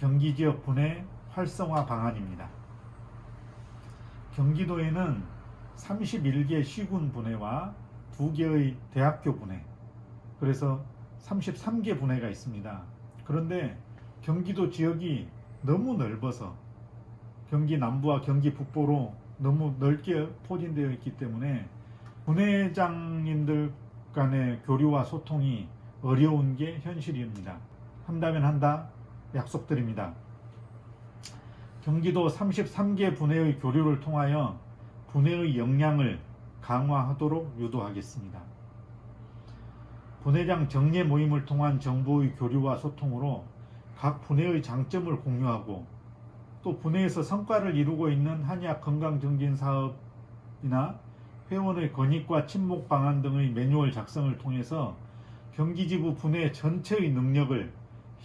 지역 분해 활성화 방안입니다. 경기도에는 31개 시군 분해와 2개의 대학교 분해, 그래서 33개 분해가 있습니다. 그런데 경기도 지역이 너무 넓어서 경기 남부와 경기 북부로 너무 넓게 포진되어 있기 때문에 분회장님들 간의 교류와 소통이 어려운 게 현실입니다. 한다면 한다 약속드립니다. 경기도 33개 분회의 교류를 통하여 분회의 역량을 강화하도록 유도하겠습니다. 분회장 정례 모임을 통한 정부의 교류와 소통으로 각 분회의 장점을 공유하고 또 분회에서 성과를 이루고 있는 한의학 건강정진 사업이나 회원의 권익과 친목 방안 등의 매뉴얼 작성을 통해서 경기지부 분회 전체의 능력을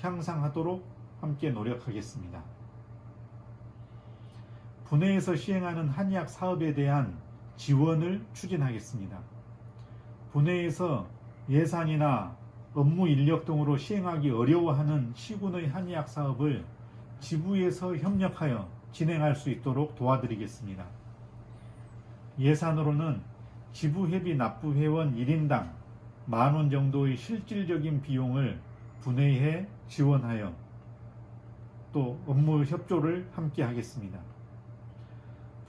향상하도록 함께 노력하겠습니다. 분회에서 시행하는 한의학 사업에 대한 지원을 추진하겠습니다. 분회에서 예산이나 업무 인력 등으로 시행하기 어려워하는 시군의 한의학 사업을 지부에서 협력하여 진행할 수 있도록 도와드리겠습니다. 예산으로는 지부회비 납부 회원 1인당 만원 정도의 실질적인 비용을 분회해 지원하여 또 업무 협조를 함께 하겠습니다.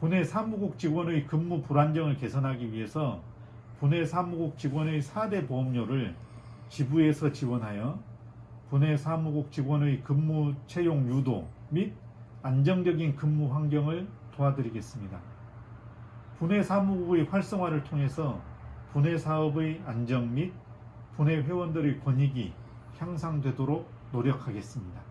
분해 사무국 직원의 근무 불안정을 개선하기 위해서 분해 사무국 직원의 4대 보험료를 지부에서 지원하여 분해 사무국 직원의 근무 채용 유도 및 안정적인 근무 환경을 도와드리겠습니다. 분해 사무국의 활성화를 통해서 분해 사업의 안정 및 분해 회원들의 권익이 향상되도록 노력하겠습니다.